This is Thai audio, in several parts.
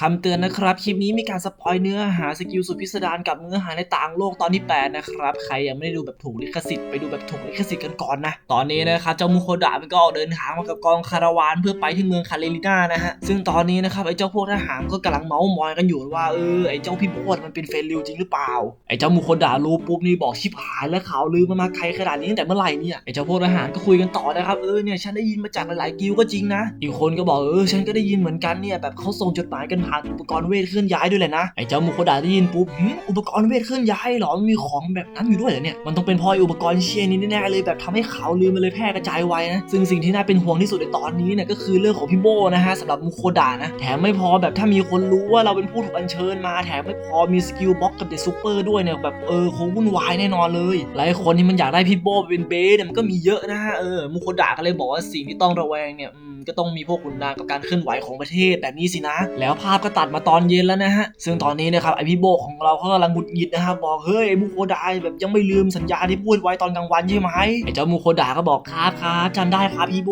คำเตือนนะครับ คลิปนี้มีการสปอยเนื้อหาสกิลสุดพิสดารกับเนื้อหาในต่างโลกตอนที่ 8 นะครับ ใครยังไม่ได้ดูแบบถูกลิขสิทธิ์ไปดูแบบถูกลิขสิทธิ์กันก่อนนะ ตอนนี้นะครับเจ้ามูโคดะมันก็ออกเดินทางมากับกองคาราวานเพื่อไปที่เมืองคาเลลิน่านะฮะ ซึ่งตอนนี้นะครับไอ้เจ้าพวกทหารก็กำลังเมาส์มอยกันอยู่ว่าเออไอ้เจ้าพี่โบดมันเป็นเฟรนริวจริงหรือเปล่า ไอ้เจ้ามูโคดะรู้ปุ๊บนี่บอกชิบหายแล้วข่าวลือมันมาไกลขนาดนี้ตั้งแต่เมื่อไหร่เนี่ย ไอ้เจ้าพวกทหารก็คุยกันต่อนะครับเออเนี่ยฉันได้ยินมาจากหลายๆกิลก็จริงนะอีกคนก็บอกเออฉันก็ได้ยินเหมือนกันเนี่ยแบบเขาส่งจดหมายกันผ่านอุปกรณ์เวทเคลื่อนย้ายด้วยแหละนะไอ้เจ้ามูโคดะได้ยินปุ๊บอุปกรณ์เวทเคลื่อนย้ายเหรอมันมีของแบบนั้นอยู่ด้วยเหรอเนี่ยมันต้องเป็นพออุปกรณ์เชียนี้แน่เลยแบบทำให้ข่าวลือมันเลยแพร่กระจายไวนะซึ่งสิ่งที่น่าเป็นห่วงที่สุดในตอนนี้เนี่ยก็คือเรื่องของพี่โบนะฮะสำหรับมูโคดะนะแถมไม่พอแบบถ้ามีคนรู้ว่าเราเป็นผู้ถูกอัญเชิญมาแถมไม่พอมีสกิลบล็อกกับเดอะซูเปอร์ด้วยเนี่ยแบบเออคงวุ่นวายแน่นอนเลยหลายคนที่มันอยากได้พี่โบเป็นเบสเนี่ยมันก็มีเยอะนะฮะเออมูโคดะก็เลยบอกว่าสิ่งที่ต้องระแวงเนี่ยก็ต้องมีพวกขุนนางกับการเคลื่อนไหวของประเทศแบบนี้สินะ แล้วภาพก็ตัดมาตอนเย็นแล้วนะฮะ ซึ่งตอนนี้นะครับไอพี่โบของเราเขากำลังหงุดหงิดนะครับบอกเฮ้ยไอมูโคดะแบบยังไม่ลืมสัญญาที่พูดไว้ตอนกลางวันใช่ไหมไอเจ้ามูโคดะก็บอกครับครับจำได้ครับพี่โบ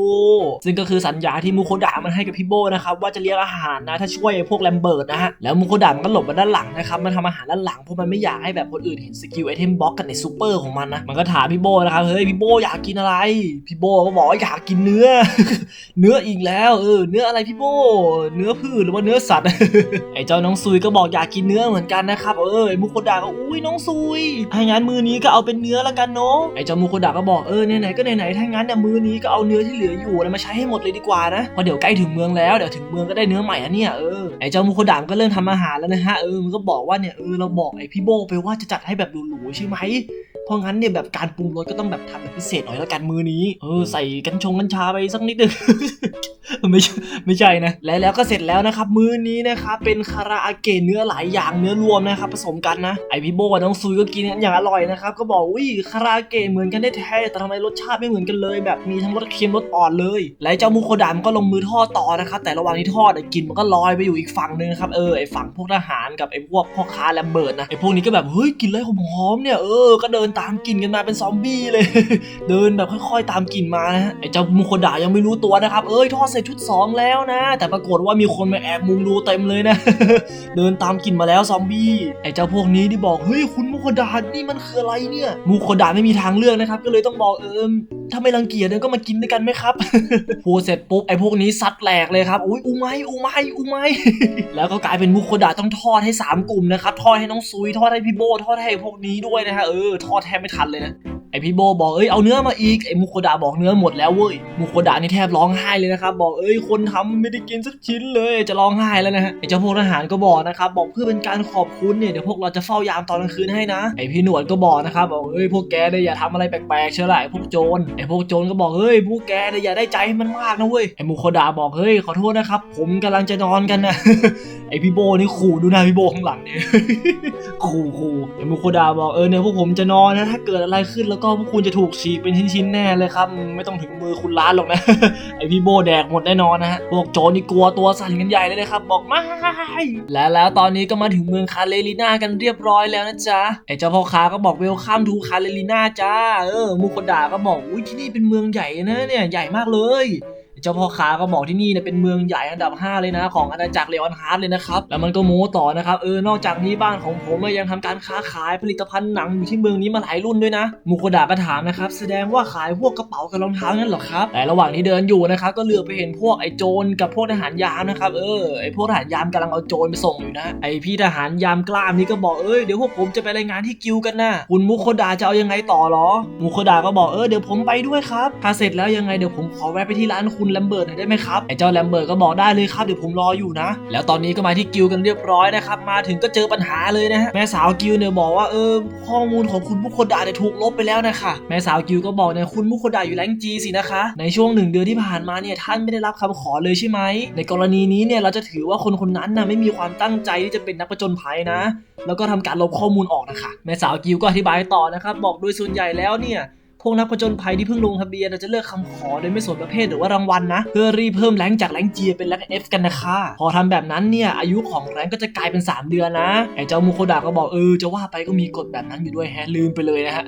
ซึ่งก็คือสัญญาที่มูโคดะมันให้กับพี่โบนะครับว่าจะเลี้ยงอาหารนะถ้าช่วยไอพวกแลมเบิร์ตนะฮะแล้วมูโคดะมันก็หลบมาด้านหลังนะครับมันทำอาหารด้านหลังเพราะมันไม่อยากให้แบบคนอื่นเห็นสกิลไอเทมบล็อกกันในซูเปอร์ของมันนะมันก็ถามพี่โบนะครับเฮ้ยพี่โบอยากกินอะไรพี่โบก็บอกว่าอยากกินเนื้อ เนื้ออีกแล้วเออเนื้ออะไรพี่โบ เนื้อพืชหรือว่าเนื้อสัตว์ไอ้เจ้าน้องซุยก็บอกอยากกินเนื้อเหมือนกันนะครับเออไอ้มุโคดะก็อุ้ยน้องซุยถ้างั้นมือนี้ก็เอาเป็นเนื้อละกันเนาะไอ้เจ้ามุโคดะก็บอกเออไหนๆก็ไหนๆถ้างั้นเนี่ยมือนี้ก็เอาเนื้อที่เหลืออยู่นะมาใช้ให้หมดเลยดีกว่านะเพราะเดี๋ยวใกล้ถึงเมืองแล้วเดี๋ยวถึงเมืองก็ได้เนื้อใหม่อะเนี่ยเออไอ้เจ้ามุโคดะก็เริ่มทำอาหารแล้วนะฮะเออมันก็บอกว่าเนี่ยเออเราบอกไอ้พี่โบไปว่าจะจัดให้แบบหรูๆใช่ไหม เพราะงั้นเนี่ยแบบการปรุงรสก็ต้องแบบทำแบบพิเศษหน่อยแล้วกันมือนี้ เออใส่กัญชงกัญชาไปสักนิดนึง ไม่ใช่ไม่ใช่นะ และแล้วก็เสร็จแล้วนะครับ มื้อนี้นะครับเป็นคาราอาเกะเนื้อหลายอย่างเนื้อรวมนะครับผสมกันนะ ไอพี่โบกับน้องซุยก็กินกันอย่างอร่อยนะครับก็บอกอุ้ยคาราอาเกะเหมือนกันได้แท้แต่ทำไมรสชาติไม่เหมือนกันเลย แบบมีทั้งรสเค็มรสอ่อนเลย และเจ้ามุโคดะมันก็ลงมือทอดต่อนะครับแต่ระหว่างที่ทอดเนี่ยกลินมันก็ลอยไปอยู่อีกฝั่งหนึงครับเออไอฝั่งพวกทหารกับไอพวกพ่อค้าแลมเบิร์ตนะไอพวกนี้ก็แบบเฮ้ยกินเลยหอมๆเนี่ยเออก็เดินตามกลิ่นกันมาเป็นซอมบี้เลย เดินแบบค่อยๆ ตามกลิ่นมานะไอ้เจ้ามุโคดายังไม่รู้ตัวนะครับ เอ้ยทอดเสร็จชุด 2 แล้วนะ แต่ปรากฏว่ามีคนมาแอบมุงดูเต็มเลยนะ เดินตามกลิ่นมาแล้วซอมบี้ไอ้เจ้าพวกนี้ที่บอกเฮ้ยคุณ มุโคดะนี่มันคืออะไรเนี่ยมุโคดะไม่มีทางเลือกนะครับ ก็เลยต้องบอกเออถ้าไม่รังเกียจเนี่ยก็มากินด้วยกันไหมครับพูดเสร็จปุ๊บไอ้พวกนี้ซัดแหลกเลยครับอุ้ยอูไมอูไมอูไมแล้วก็กลายเป็นมุโคดะต้องทอดให้สามกลุ่มนะครับทอดให้น้องซุยทอดให้พี่โบทอดให้พวกนี้ด้วยนะฮะเออทอดแทบไม่ทันเลยนะ ไอพี่โบบอกเอ้ยเอาเนื้อมาอีกไอมุโคดะบอกเนื้อหมดแล้วเว้ยมุโคดะนี่แทบร้องไห้เลยนะครับบอกเอ้ยคนทำไม่ได้กินสักชิ้นเลยจะร้องไห้แล้วนะฮะไอเจ้าพวกทหารก็บอกนะครับบอกเพื่อเป็นการขอบคุณเนี่ยเดี๋ยวพวกเราจะเฝ้ายามตอนกลางคืนให้นะไอพี่หนวดก็บอกนะครับบอกเอ้ยพวกแกเนี่ยอย่าทำอะไรแปลกๆเชื่อไรพวกโจรไอพวกโจรก็บอกเฮ้ยพวกแกเนี่ยอย่าได้ใจมันมากนะเว้ยไอมุโคดะบอกเฮ้ยขอโทษนะครับผมกำลังจะนอนกันนะไอพี่โบนี่ขู่ดูหน้าพี่โบข้างหลังเนี่ยขู่ขู่ไอมุโคดาบอกเออเนี่ยพวกผมจะนอนนะถ้าเกิดอะไรขึ้นแล้วก็พวกคุณจะถูกฉีกเป็นชิ้นๆแน่เลยครับ ไม่ต้องถึงมือคุณล้านหรอกนะ ไอพี่โบแดกหมดแน่นอนนะฮะพวกโจนี่กลัวตัวสั่นกันใหญ่เลยนะครับ บอกไม่และแล้วตอนนี้ก็มาถึงเมืองคาเลลิน่ากันเรียบร้อยแล้วนะจ๊ะไอเจ้าพ่อค้าก็บอกเวลคัมทูคาเลลิน่าจ้าเออมุโคดาก็บอกอุ้ยที่นี่เป็นเมืองใหญ่นะเนี่ยใหญ่มากเลย เจ้าพ่อค้าก็บอกที่นี่เนี่ยเป็นเมืองใหญ่อันดับ 5 เลยนะ ของอาณาจักรเลออนฮาร์ดเลยนะครับ แล้วมันก็โม้ต่อนะครับ เออนอกจากนี้บ้านของผมยังทำการค้าขายผลิตภัณฑ์หนังอยู่ที่เมืองนี้มาหลายรุ่นด้วยนะมูโคดะก็ถามนะครับ แสดงว่าขายพวกกระเป๋ากับรองเท้านั่นหรอครับ แต่ระหว่างที่เดินอยู่นะครับก็เหลือไปเห็นพวกไอ้โจรกับพวกทหารยามนะครับ เออไอ้พวกทหารยามกำลังเอาโจรไปส่งอยู่นะ ไอ้พี่ทหารยามกล้ามนี่ก็บอกเอ้ยเดี๋ยวพวกผมจะไปรายงานที่กิวกันนะคุณมูโคดะจะเอายังไงต่อหรอมูโคดะก็บอกเออเดี๋ยวผมไปด้วยครับถ้าเสร็จแล้วยังไงเดี๋ยวผมขอแวะไปที่ร้านคุณแลมเบิร์ตหน่อยได้ไหมครับไอ้เจ้าแลมเบิร์ตก็บอกได้เลยครับเดี๋ยวผมรออยู่นะ แล้วตอนนี้ก็มาที่กิวกันเรียบร้อยนะครับมาถึงก็เจอปัญหาเลยนะฮะแม่สาวกิวเนี่ยบอกว่าเออข้อมูลของคุณมุโคดะเนี่ยถูกลบไปแล้วนะคะแม่สาวกิวก็บอกเนี่ยคุณมุโคดะอยู่แรงจีสินะคะในช่วงหนึ่งเดือนที่ผ่านมาเนี่ยท่านไม่ได้รับคำขอเลยใช่ไหมในกรณีนี้เนี่ยเราจะถือว่าคนคนนั้นน่ะไม่มีความตั้งใจที่จะเป็นนักผจญภัยนะ แล้วก็ทำการลบข้อมูลออกนะคะแม่สาวกิวก็อธิบายต่อนะครับบอกโดยส่วนใหญ่แล้วเนี่ย พวกนักผจญภัยที่เพิ่งลงทะเบียนจะเลือกคำขอโดยไม่สนประเภทหรือว่ารางวัลนะ เพื่อรีเพิ่มแรงจากแรงจีเป็นแรงเอฟกันนะคะพอทำแบบนั้นเนี่ยอายุของแรงก็จะกลายเป็น 3 เดือนนะไอ้เจ้ามูโคดะก็บอกเออจะว่าไปก็มีกฎแบบนั้นอยู่ด้วยแฮะลืมไปเลยนะฮะ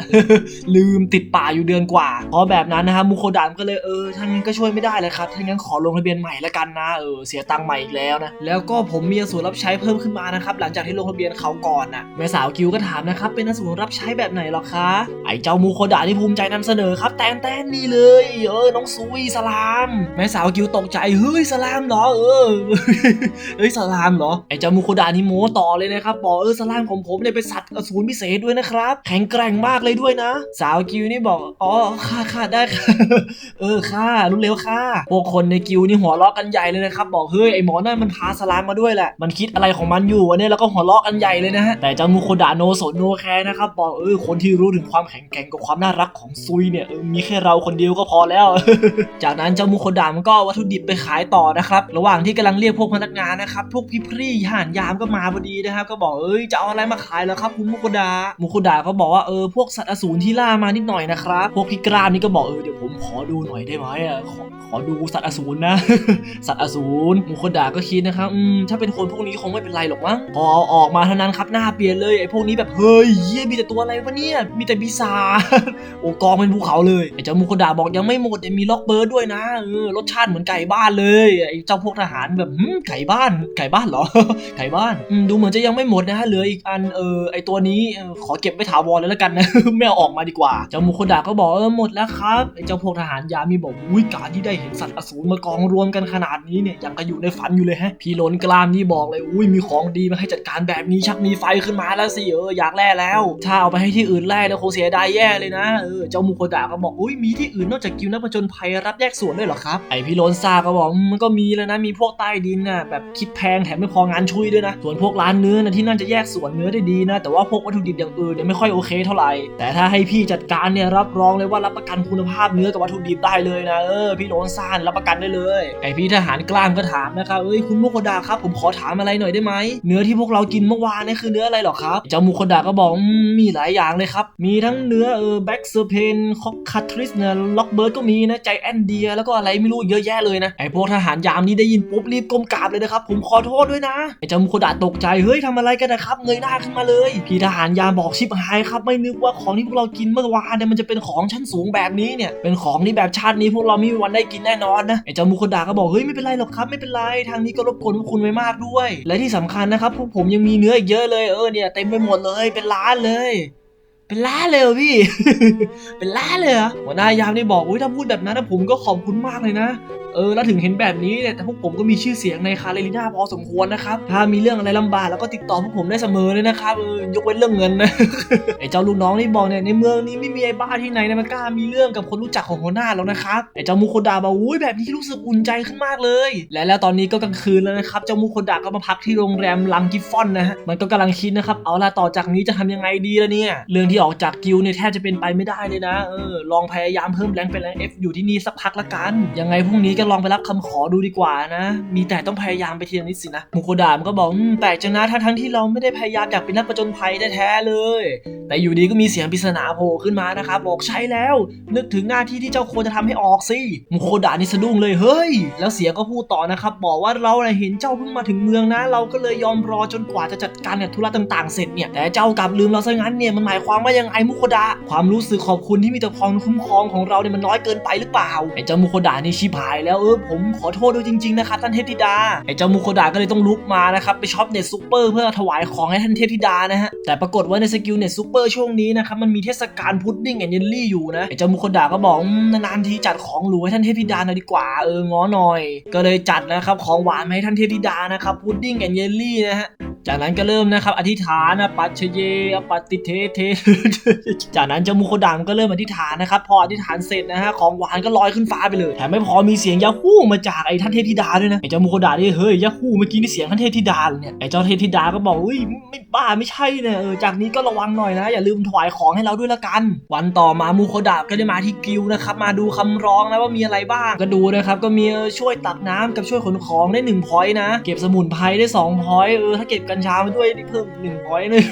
ลืมติดป่าอยู่เดือนกว่าพราะแบบนั้นนะฮะมูโคดาก็เลยเออถ้างั้นก็ช่วยไม่ได้เลยครับถ้างั้นขอลงทะเบียนใหม่ละกันนะเออเสียตังค์ใหม่อีกแล้วนะแล้วก็ผมมีอสูรรับใช้เพิ่มขึ้นมานะครับหลังจากที่ลงทะเบียนเขาก่อนนะแม่สาวกิวก็ถามนะครับเป็นสูรรับใช้แบบไหนหรอคะไอ้เจ้ามูโคดาที่ภูมิใจนำเสนอครับแตนแตนนี่เลย เออน้องซุยสลามแม่สาวกิวตกใจเฮ้ยสลามเหรอเออเฮ้ยสลามเหรอไอ้เจ้ามูโคดานี่โม้ต่อเลยนะครับบอกเออสลามของผมเนี่ยเป็นสัตว์อสูรพิเศษด้วยนะครับ แข็งแกร่งมากเลยด้วยนะ สาวกิวนี่บอกอ๋อค่ะค่ะได้ค่ะเออค่ะรู้เร็วค่ะพวกคนในกิวนี่หัวเราะกันใหญ่เลยนะครับบอกเฮ้ยไอหมอนั่นมันพาสลามมาด้วยแหละมันคิดอะไรของมันอยู่วะเนี่ยแล้วก็หัวเราะกันใหญ่เลยนะฮะแต่เจ้ามูโคดาโนโซโนแคร์นะครับบอกเออคนที่รู้ถึงความแข็งแกร่งกับความน่ารักของซุยเนี่ยมีแค่เราคนเดียวก็พอแล้ว จากนั้นเจ้ามูโคดามันก็วัตถุดิบไปขายต่อนะครับ ระหว่างที่กำลังเรียกพวกพนักงานนะครับ พวกพี่พรี่ห่านยามก็มาพอดีนะครับ ก็บอกเอ้ยจะเอาอะไรมาขายแล้วครับคุณมูโคดามูโคดาก็บอกว่าเออพวกสัตว์อสูรที่ล่ามานิดหน่อยนะครับ พวกพี่กรามนี่ก็บอกเออเดี๋ยวผมขอดูหน่อยได้ไหมอะขอขอดูสัตว์อสูรนะ สัตว์อสูรมูโคดาก็คิดนะครับอืมถ้าเป็นคนพวกนี้คงไม่เป็นไรหรอกมั้งพอเอาออกมาเท่านั้นครับหน้าเปลี่ยนเลยไอ้พวกนี้แบบเฮ้ยเยี่ยมีแต่ตัวอะไรวะเนี่ยมีแต่ปีศาจโอกองเป็นภูเขาเลยไอ้เจ้ามูโคดาบอกยังไม่หมดยังมีล็อกเบิร์ดด้วยนะเออรสชาติเหมือนไก่บ้านเลยไอ้เจ้าพวกทหารแบบหึไก่บ้านไก่บ้านเหรอไก่บ้านดูเหมือนจะยังไม่หมดนะฮะเหลืออีกอันเออไอตัวนี้ขอเก็บไว้ถาวรเลยแล้วกันนะไม่เอาออกมาดีกว่าเจ้ามูโคดาก็บอกเออหมดแล้วครับไอ้เจ้าพวกทหารยามีบอกอุ้ยการที่ได้เห็นสัตว์อสูรมากองรวมกันขนาดนี้เนี่ยยังก็อยู่ในฝันอยู่เลยฮะพี่โลนกลามนี่บอกเลยอุ้ยมีของดีมาให้จัดการแบบนี้ชักมีไฟขึ้นมาแล้วสิเอออยากแล่แล้ว ถ้าเอาไปให้ที่อื่นแล่แล้วคงเสียดายแย่เลยนะเออเจ้ามูโคดาก็บอกอุ้ยมีที่อื่นนอกจากกิวนักผจญภัยรับแยกส่วนด้วยเหรอครับไอพี่โลนซาก็บอกมันก็มีแล้วนะมีพวกใต้ดินน่ะแบบคิดแพงแถมไม่พองานชุยด้วยนะส่วนพวกร้านเนื้อนะที่นั่นจะแยกส่วนเนื้อได้ดีนะ แต่ว่าพวกวัตถุดิบอย่างอื่นเนี่ยไม่ค่อยโอเคเท่าไหร่แต่ถ้าให้พี่จัดการเนี่ยรับรองเลยว่ารับประกันคุณภาพเนื้อกับวัตถุดิบได้เลยนะเออพี่โลนซานรับประกันได้เลยไอพี่ทหารกล้ามก็ถามนะครับเอ้ยคุณมุโคดาครับผมขอถามอะไรหน่อยได้ไหมเนื้อที่พวกเรากินเมื่อวานนี่คือเนื้ออะไรหรอครับเจ้ามุโคดาก็บอกมีหลายอย่างเลยครับมีทั้งเนื้อเออแบ็กเซอร์เพนคอกคาทริสเนี่ยล็อกเบิร์ดก็มีนะใจแอนเดียแล้วก็อะไรไม่รู้เยอะแยะเลยนะไอพวกทหารยามนี่ได้ยินปุ๊บรีบก้มกราบเลยนะครับผมขอโทษด้วยนะไอจามุโคดาตกใจเฮ้ยทำอะไรกันนะครับเงยหน้าขึ้นมาเลยพี่ทหารยามบอกชิบหายครับไม่นึกว่าของที่พวกเรากินเมื่อวานเนี่ยมันจะเป็นของชั้นสูงแบบนี้เนี่ยเป็นของที่แบบชาตินี้พวกเราไม่มีวันได้กินแน่นอนนะไอจามุโคดาก็บอกเฮ้ยไม่เป็นไรหรอกครับไม่เป็นไรทางนี้ก็รบกวนพวกคุณไว้มากด้วย และที่สำคัญนะครับพวกผมยังมีเนื้ออีกเยอะเลยเออเนี่ยเต็มไปหมดเลยเป็นล้านเลย เป็นล้านเลยเหรอพี่ เป็นล้านเลยเหรอหัวหน้ายามนี่บอกอุ้ยถ้าพูดแบบนั้นนะผมก็ขอบคุณมากเลยนะ เออแล้วถึงเห็นแบบนี้เนี่ยแต่พวกผมก็มีชื่อเสียงในคาเรลิน่าพอสมควรนะครับ ถ้ามีเรื่องอะไรลำบากแล้วก็ติดต่อพวกผมได้เสมอเลยนะครับเออยกเว้นเรื่องเงินนะ ไอ้เจ้าลูกน้องนี่บอกเนี่ยในเมืองนี้ไม่มีไอ้บ้าที่ไหนนะมันกล้ามีเรื่องกับคนรู้จักของหัวหน้าแล้วนะครับไอ้เจ้ามูโคดาบอกอุ้ยแบบนี้รู้สึกอุ่นใจขึ้นมากเลย และแล้วตอนนี้ก็กลางคืนแล้วนะครับเจ้ามูโคดาก็มาพักที่โรงแรมลังกิฟฟอนนะฮะมันก็กำลังคิดนะครับเอาล่ะต่อจากนี้จะทำยังไงดีล่ะเนี่ยเรื่องที่ออกจากกิลเนี่ยแทบจะเป็นไปไม่ได้เลยนะเออลองพยายามเพิ่มแรงเป็นแรง F อยู่ที่นี่สักพักละกันยังไงพรุ่งนี้ก็ลองไปรับคำขอดูดีกว่านะ มีแต่ต้องพยายามไปทีละนิดสินะมูโคดามันก็บอกแปลกจังนะทั้งทั้งๆที่เราไม่ได้พยายามอยากเป็นนักประจนภัยแท้ๆเลย แต่อยู่ดีก็มีเสียงปริศนาโผล่ขึ้นมานะครับบอกใช่แล้ว นึกถึงหน้าที่ที่เจ้าโคจะทำให้ออกสิมูโคดานี่สะดุ้งเลยเฮ้ย แล้วเสียงก็พูดต่อนะครับ บอกว่าเราน่ะเห็นเจ้าเพิ่งมาถึงเมืองนะ เราก็เลยยอมรอจนกว่าจะจัดการเนี่ยธุระต่างๆเสร็จเนี่ยแต่เจ้ากลับลืมเราซะงั้นเนี่ยมันหมายความว่ายังไงมุโคดาความรู้สึกขอบคุณที่มีแต่ความคุ้มครองของเราเนี่ยมันน้อยเกินไปหรือเปล่าไอ้เจ้ามุโคดานี่ชิบหายแล้วเออผมขอโทษด้วยจริงๆนะครับท่านเทพธิดาไอ้เจ้ามุโคดาก็เลยต้องลุกมานะครับไปช็อปเน็ตซูเปอร์เพื่อถวายของให้ท่านเทพธิดานะฮะแต่ปรากฏว่าในสกิลเน็ตซูเปอร์ช่วงนี้นะครับมันมีเทศกาลพุดดิ้งแอนเยลลี่อยู่นะไอ้เจ้ามุคดาก็บอกนานๆทีจัดของหรูให้ท่านเทพธิดาหน่อยดีกว่าเออง้อหน่อย ก็เลยจัดนะครับของหวานมาให้ท่านเทพธิดานะครับพุดดิ้งแอนเยลลี่นะฮะจากนั้นก็เริ่มนะครับอธิษฐานนะปัจเชเยอปฏิเทเท จากนั้นเจ้ามูโคดังก็เริ่มอธิษฐานนะครับพออธิษฐานเสร็จนะฮะของหวานก็ลอยขึ้นฟ้าไปเลยแถมไม่พอมีเสียงยาฮู้มาจากไอ้ท่านเทพธิดาด้วยนะไอ้เจ้ามูโคดานี่เฮ้ยยาฮู้เมื่อกี้นี่เสียงท่านเทพธิดาเนี่ยไอ้เจ้าเทพธิดาก็บอกเฮ้ยไม่บ้าไม่ใช่เนี่ยเออจากนี้ก็ระวังหน่อยนะอย่าลืมถวายของให้เราด้วยละกัน วันต่อมามูโคดาก็ได้มาที่กิลนะครับมาดูคำร้องนะว่ามีอะไรบ้าง ก็ดูนะครับก็มีช่วยตักน้ำกับช่วยขนของได้หนึ่งพอยต์นะ เก็บสมุนไพรได้2พอยต์เออถ้าเก็บกัญชามาด้วยนี่เพิ่มหนึ่งพอยต์เลย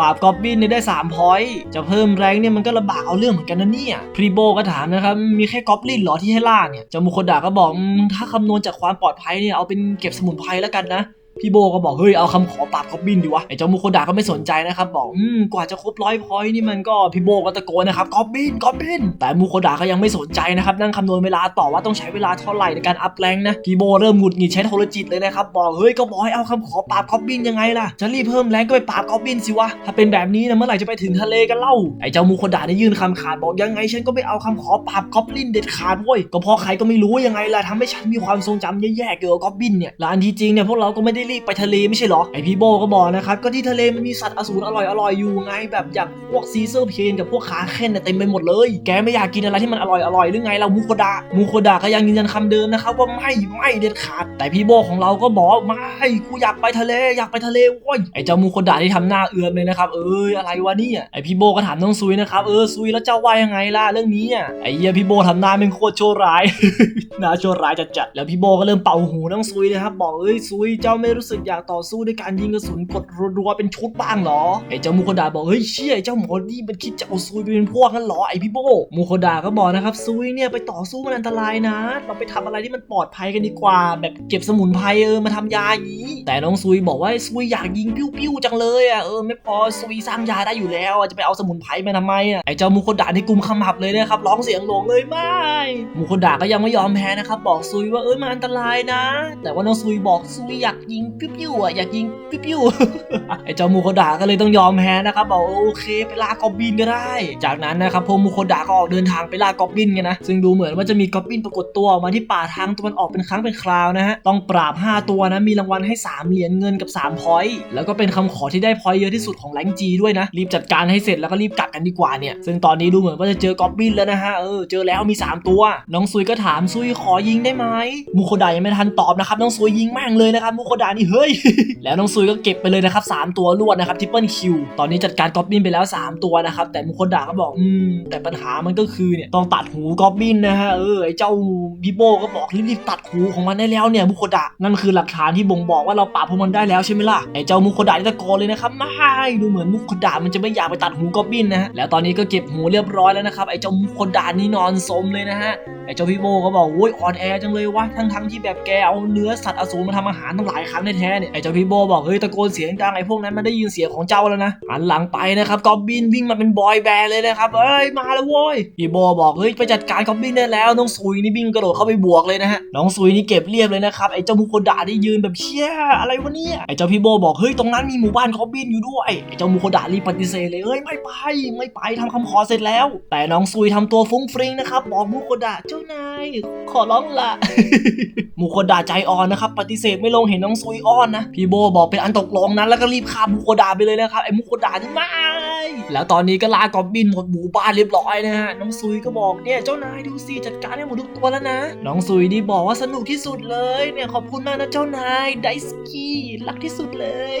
ปราบกอบบินเนี่ยได้3พอยต์จะเพิ่มแรงเนี่ยมันก็ลำบากเอาเรื่องเหมือนกันนะเนี่ยพรีโบก็ถามนะครับมีแค่กอบลินเหรอที่ให้ล่าเนี่ยจามุโคดะก็บอกถ้าคำนวณจากความปลอดภัยเนี่ยเอาเป็นเก็บสมุนไพรแล้วกันนะ พี่โบก็บอกเฮ้ยเอาคำขอปราบกอบบินดีวะไอ้เจ้ามุโคดะก็ไม่สนใจนะครับบอกอืมกว่าจะครบร้อยพอยนี่มันก็พี่โบก็ตะโกนนะครับกอบบินกอบบินแต่มุโคดะก็ยังไม่สนใจนะครับนั่งคำนวณเวลาต่อว่าต้องใช้เวลาเท่าไหร่ในการอัพแรงนะพี่โบเริ่มหงุดหงิดใช้โทรจิตเลยนะครับบอกเฮ้ยก็บอกให้เอาคำขอปราบกอบบินยังไงล่ะจะรีบเพิ่มแรงก็ไปปราบกอบบินสิวะถ้าเป็นแบบนี้นะเมื่อไหร่จะไปถึงทะเลกันเล่าไอ้เจ้ามุโคดะเนี่ยยื่นคำขาดบอกยังไงฉันก็ไม่เอาคำขอปราบกอบบินเด็ดขาดเว้ยก็เพราะใครก็ไม่รู้ยังไงล่ะทำให้ฉันมีความทรงจำแย่ๆเกี่ยวกับกอบบินเนี่ยและอันที่จริงเนี่ยพวกเราก็ไม่ได้รีบไปทะเลไม่ใช่เหรอ ไอพี่โบก็บอกนะครับ ก็ที่ทะเลมันมีสัตว์อสูรอร่อยๆอยอยู่ไง แบบอย่างพวกซีเซอร์เพนกับพวกขาเคนเนี่ยเต็มไปหมดเลย แกไม่อยากกินอะไรที่มันอร่อยๆหรือไงเรามูโคดะมูโคดะก็ยังยืนยันคำเดิมนะครับว่าไม่ไม่เด็ดขาด แต่พี่โบของเราก็บอกว่าไม่กูอยากไปทะเลอยากไปทะเลโว้ยไอเจ้ามูโคดะที่ทำหน้าเอือมเลยนะครับเอ้ยอะไรวะเนี่ยไอพี่โบก็ถามน้องซุยนะครับเออซุยแล้วเจ้าว่ายังไงล่ะเรื่องนี้อะไอเหี้ยพี่โบทำหน้าเป็นโคตรโชว์ร้ายหน้าโชว์ร้ายจัดๆแล้วพี่โบก็เริ่มเป่าหูน้องซุยนะครับบอกเอ้ยซุยเจ้าไม่รู้สึกอยากต่อสู้ด้วยการยิงกระสุนกดรัวๆเป็นชุดบ้างเหรอ ไอเจ้ามูคดะบอกเฮ้ยเชี่ยไอเจ้าหมอนี่มันคิดจะเอาซุยไปเป็นพวกกันเหรอไอพี่โบมูคดะก็บอกนะครับซุยเนี่ยไปต่อสู้มันอันตรายนะ เราไปทำอะไรที่มันปลอดภัยกันดีกว่า แบบเก็บสมุนไพรเออมาทำยาอย่างนี้ แต่น้องซุยบอกว่าซุยอยากยิงปิ้วๆจังเลยอะเออไม่พอซุยสร้างยาได้อยู่แล้วจะไปเอาสมุนไพรมาทำไมอะไอเจ้ามูคดะในกลุ่มขมับเลยนะครับร้องเสียงหลงเลยไม่มูคดะก็ยังไม่ยอมแพ้นะครับบอกซุยว่าเอ้ยมันอันตรายนะ แต่ว่าน้องซุยบอกซุยอยากยิงิงปิ้วๆอะอยากยิงปิ้วๆไอเจ้ามูโคดะก็เลยต้องยอมแพ้นะครับบอกโอเคไปล่ากอบบินก็ได้ จากนั้นนะครับพวกมูโคดะก็ออกเดินทางไปล่ากอบบินกันนะซึ่งดูเหมือนว่าจะมีกอบบินปรากฏตัวออกมาที่ป่าทางตะวันออกเป็นครั้งเป็นคราวนะฮะต้องปราบ 5 ตัวนะมีรางวัลให้ 3 เหรียญเงินกับ3พอยต์แล้วก็เป็นคำขอที่ได้พอยต์เยอะที่สุดของแรงจีด้วยนะรีบจัดการให้เสร็จแล้วก็รีบกลับกันดีกว่าเนี่ยซึ่งตอนนี้ดูเหมือนว่าจะเจอกอบบินแล้วนะฮะเออเจอแล้วมี 3 ตัว น้องซุยก็ถามซุยขอยิงได้ไหมมูโคดะยังไม่ทันตอบนะครับน้องซุยยิงแม่งเลยนะครับมูโคดะนี่เฮ้ย แล้วน้องซุยก็เก็บไปเลยนะครับ 3 ตัวรวดนะครับทิปเปิลคิวตอนนี้จัดการกอบบินไปแล้ว 3 ตัวนะครับ แต่มูโคดะก็บอก อืม แต่ปัญหามันก็คือเนี่ยต้องตัดหูกอบบินนะฮะเออไอเจ้าบิโบก็บอกรีบๆตัดหูของมันได้แล้วเนี่ยมูโคดะนั่นคือหลักฐานที่บ่งบอกว่าเราปราบพวกมันได้แล้วใช่ไหมล่ะไอเจ้ามูโคดะนี่ตะโกนเลยนะครับไม่ดูเหมือนมูโคดะมันจะไม่อยากไปตัดหูกอบบินนะฮะแล้วตอนนี้ก็เก็บหูเรียบร้อยแล้วนะครับไอเจ้ามูโคดะนี่นอนสมเลยนะฮะไอ้เจ้าพี่โบก็บอกโอ้ยอ่อนแอจังเลยวะทั้งทั้งๆที่แบบแกเอาเนื้อสัตว์อสูรมาทำอาหารตั้งหลายครั้งแท้ๆเนี่ยไอ้เจ้าพี่โบบอกเฮ้ยตะโกนเสียงดังไอ้พวกนั้นมันได้ยินเสียงของเจ้าแล้วนะหันหลังไปนะครับกอบบินวิ่งมาเป็นบอยแบนด์เลยนะครับเอ้ยมาแล้วโว้ยพี่โบบอกเฮ้ยไปจัดการกอบบินได้แล้วน้องซุยนี่วิ่งกระโดดเข้าไปบวกเลยนะฮะน้องซุยนี่เก็บเรียบเลยนะครับไอ้เจ้ามุโคดะที่ยืนแบบเชี่ยอะไรวะเนี่ยไอ้เจ้าพี่โบบอกเฮ้ยตรงนั้นมีหมู่บ้านกอบบินอยู่ด้วยไอ้เจ้ามุโคดะรีบปฏิเสธเลยเอ้ยไม่ไปไม่ไปทำคำขอเสร็จแล้ว แต่น้องซุยทำตัวฟุ้งฟริ้งนะครับบอกมุโคดะเจ้านายขอร้องละมูโคดาใจอ่อนนะครับปฏิเสธไม่ลงเห็นน้องซุยอ้อนนะ พี่โบบอกเป็นอันตกลงนั้นแล้วก็รีบฆ่ามูโคดาไปเลยนะครับไอ้มูโคดาที่ไมแล้วตอนนี้ก็ลากอบบินหมดหมู่บ้านเรียบร้อยนะฮะน้องซุยก็บอกเนี่ยเจ้านายดูสิจัดการให้หมดทุกตัวแล้วนะ น้องซุยนี่บอกว่าสนุกที่สุดเลยเนี่ยขอบคุณมากนะเจ้านายไดสกี้รักที่สุดเลย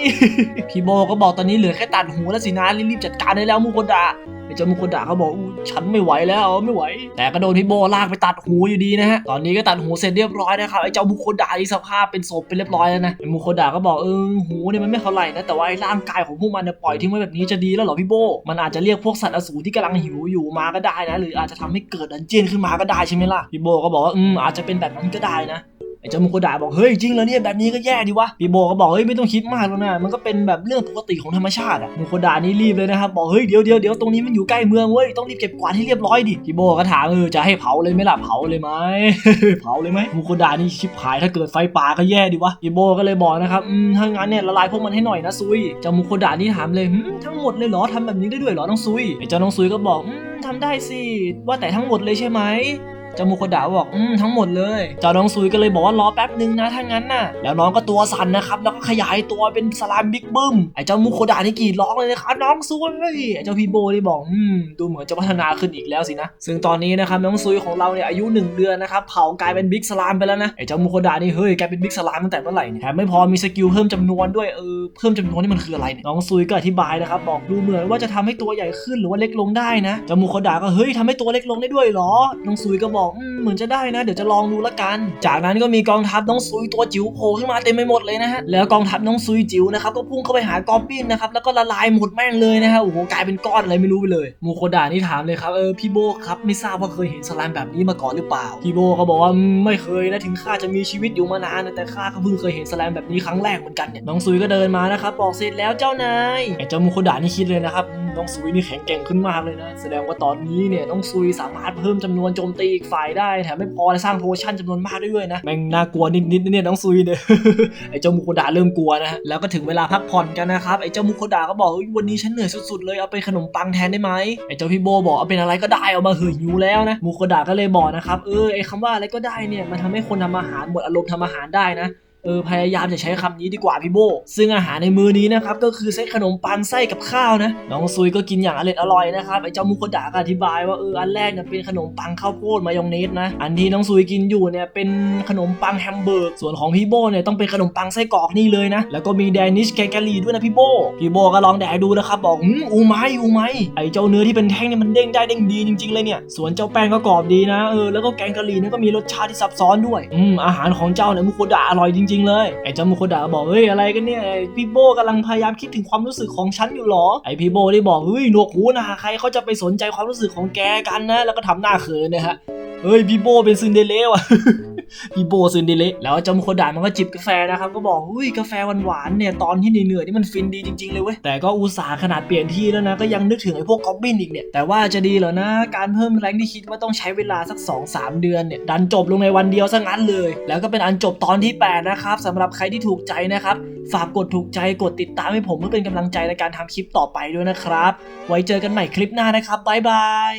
พี่โบก็บอกตอนนี้เหลือแค่ตัดหูแล้วสินะรีบๆจัดการได้แล้วมูโคดา ไอ้เจ้ามุโคดะเขาบอกอู้ฉันไม่ไหวแล้วไม่ไหว แต่ก็โดนพี่โบลากไปตัดหูอยู่ดีนะฮะตอนนี้ก็ตัดหูเสร็จเรียบร้อยนะครับไอ้เจ้ามุโคดะที่สภาพเป็นศพไปเรียบร้อยแล้วนะไอ้มุโคดะก็บอกเออหูเนี่ยมันไม่เท่าไหร่นะแต่ว่าไอ้ร่างกายของพวกมันเนี่ยปล่อยทิ้งไว้แบบนี้จะดีแล้วหรอพี่โบ มันอาจจะเรียกพวกสัตว์อสูรที่กำลังหิวอยู่มาก็ได้นะ หรืออาจจะทำให้เกิดดันเจียนขึ้นมาก็ได้ใช่ไหมล่ะพี่โบก็บอกว่าอืมอาจจะเป็นแบบนั้นก็ได้นะ ไอ้เจ้ามุโคดะบอกเฮ้ยจริงแล้วเนี่ยแบบนี้ก็แย่ดีวะพี่โบก็บอกเฮ้ยไม่ต้องคิดมากแล้วนะมันก็เป็นแบบเรื่องปกติของธรรมชาติอะมุโคดะนี่รีบเลยนะครับบอกเฮ้ยเดี๋ยวเดี๋ยวเดี๋ยวตรงนี้มันอยู่ใกล้เมืองเว้ยต้องรีบเก็บกวาดให้เรียบร้อยดิพี่โบก็ถามเออจะให้เผาเลยไหมล่ะเผาเลยไหมเผาเลยไหมมุโคดะนี่ชิบหายถ้าเกิดไฟป่าก็แย่ดิวะพี่โบก็เลยบอกนะครับอืมถ้างั้นเนี่ยละลายพวกมันให้หน่อยนะซุยเจ้ามุโคดะนี่ถามเลยหึทั้งหมดเลยเหรอทำแบบนี้ได้ด้วยเหรอน้องซุยไอ้เจ้าน้องซุยก็บอกทำได้สิว่าแต่ทั้งหมดเลยใช่ไหม เจ้ามูโคดะบอกอืมทั้งหมดเลยเจ้าน้องซุยก็เลยบอกว่ารอแป๊บนึงนะถ้างั้นน่ะแล้วน้องก็ตัวสั่นนะครับแล้วก็ขยายตัวเป็นสลามบิ๊กบึ้มไอ้เจ้ามูโคดะนี่กรีดร้องเลยนะครับน้องซุยไอ้เจ้าพี่โบนี่บอกอืมดูเหมือนจะพัฒนาขึ้นอีกแล้วสินะ ซึ่งตอนนี้นะครับน้องซุยของเราเนี่ยอายุหนึ่งเดือนนะครับเผากลายเป็นบิ๊กสลามไปแล้วนะไอ้เจ้ามูโคดะนี่เฮ้ยกลายเป็นบิ๊กสลามตั้งแต่เมื่อไหร่นี่ยแถมไม่พอมีสกิลเพิ่มจำนวนด้วยเออเพิ่มจำนวนนี่มันคืออะไรน้องซุยก็อธิบายนะครับบอกดูเหมือนว่าจะทำให้ตัวใหญ่ขึ้นหรือว่าเล็กลงได้นะเจ้ามูโคดะก็เฮ้ยทำให้ตัวเล็กลงได้ด้วยหรอน้องซุยก็บบอกอืมเหมือนจะได้นะ เดี๋ยวจะลองดูละกัน จากนั้นก็มีกองทัพน้องซุยตัวจิ๋วโผล่ขึ้นมาเต็มไปหมดเลยนะฮะแล้วกองทัพน้องซุยจิ๋วนะครับก็พุ่งเข้าไปหากอบบินนะครับแล้วก็ละลายหมดแม่งเลยนะฮะโอ้โหกลายเป็นก้อนอะไรไม่รู้ไปเลยมูโคดานี่ถามเลยครับเออพี่โบครับไม่ทราบว่าเคยเห็นสไลม์แบบนี้มาก่อนหรือเปล่าพี่โบก็บอกว่าอืมไม่เคยนะถึงข้าจะมีชีวิตอยู่มานานนะแต่ข้าก็เพิ่งเคยเห็นสไลม์แบบนี้ครั้งแรกเหมือนกันเนี่ยน้องซุยก็เดินมานะครับบอกเสร็จแล้วเจ้านายไอ้เจ้ามูโคดานี่คิดเลยนะครับอืมน้องซุยนี่แข็งแกร่งขึ้นมากเลยนะ แสดงว่าตอนนี้เนี่ยน้องซุยสามารถเพิ่มจำนวนโจมตีอีกฝ่ายได้แถมไม่พอสร้างโพชั่นจำนวนมากด้วยนะ แม่งน่ากลัวนิดๆนะเนี่ยน้องซุยเนี่ยไอ้เจ้ามุโคดาเริ่มกลัวนะฮะแล้วก็ถึงเวลาพักผ่อนกันนะครับไอ้เจ้ามุโคดาก็บอกวันนี้ฉันเหนื่อยสุดๆเลยเอาเป็นขนมปังแทนได้ไหมไอ้เจ้าพี่โบบอกเอาเป็นอะไรก็ได้เอามาเหื่อยู่แล้วนะมุโคดาก็เลยบอกนะครับเออไอ้คำว่าอะไรก็ได้เนี่ยมันทำให้คนทำอาหารหมดอารมณ์ทำอาหารได้นะ ออพยายามจะใช้คำนี้ดีกว่าพี่โบ ซึ่งอาหารในมือนี้นะครับก็คือเส้นขนมปังไส้กับข้าวนะน้องซุยก็กินอย่างอร่อยอร่อยนะครับไอ้เจ้ามุโคดะก็อธิบายว่าเอออันแรกเนี่ยเป็นขนมปังข้าวโพดมายองเนสนะอันที่น้องซุยกินอยู่เนี่ยเป็นขนมปังแฮมเบอร์กส่วนของพี่โบเนี่ยต้องเป็นขนมปังไส้กรอกนี่เลยนะแล้วก็มีแดนิชแกงกะหรี่ด้วยนะพี่โบพี่โบก็ลองแดกดูนะครับบอกอืมอูไมอูไมไอ้เจ้าเนื้อที่เป็นแท่งเนี่ยมันเด้งได้เด้งดีจริงๆเลยเนี่ยส่วนเจ้าแป้งก็กรอบดีนะเออแล้วก็แกงกะหรี่เนี่ยก็มีรสชาติที่ซับซ้อนด้วยอืมอาหารของเจ้าเนี่ยมุคดะอร่อยจริงๆ เลย ไอ้เจ้ามุโคดะบอกเฮ้ยอะไรกันเนี่ยไอ้พี่โบกำลังพยายามคิดถึงความรู้สึกของฉันอยู่หรอ ไอ้พี่โบได้บอกเฮ้ยหนวกหูนะใครเขาจะไปสนใจความรู้สึกของแกกันนะ แล้วก็ทำหน้าเขินนะฮะ เฮ้ยพี่โบเป็นซินเดเรลว่ะ พี่โบซินเดอเรลแล้วเจ้ามุโคดะมันก็จิบกาแฟนะครับก็บอกเฮ้ยกาแฟหวานๆเนี่ยตอนที่เหนื่อยๆนี่มันฟินดีจริงๆเลยเว้ยแต่ก็อุตส่าห์ขนาดเปลี่ยนที่แล้วนะก็ยังนึกถึงไอ้พวกกอบบินอีกเนี่ยแต่ว่าจะดีเหรอนะการเพิ่มแรงที่คิดว่าต้องใช้เวลาสัก 2-3 เดือนเนี่ยดันจบลงในวันเดียวซะงั้นเลย แล้วก็เป็นอันจบตอนที่ 8 นะครับสำหรับใครที่ถูกใจนะครับฝากกดถูกใจกดติดตามให้ผมเพื่อเป็นกำลังใจในการทำคลิปต่อไปด้วยนะครับ ไว้เจอกันใหม่คลิปหน้านะครับบ๊ายบาย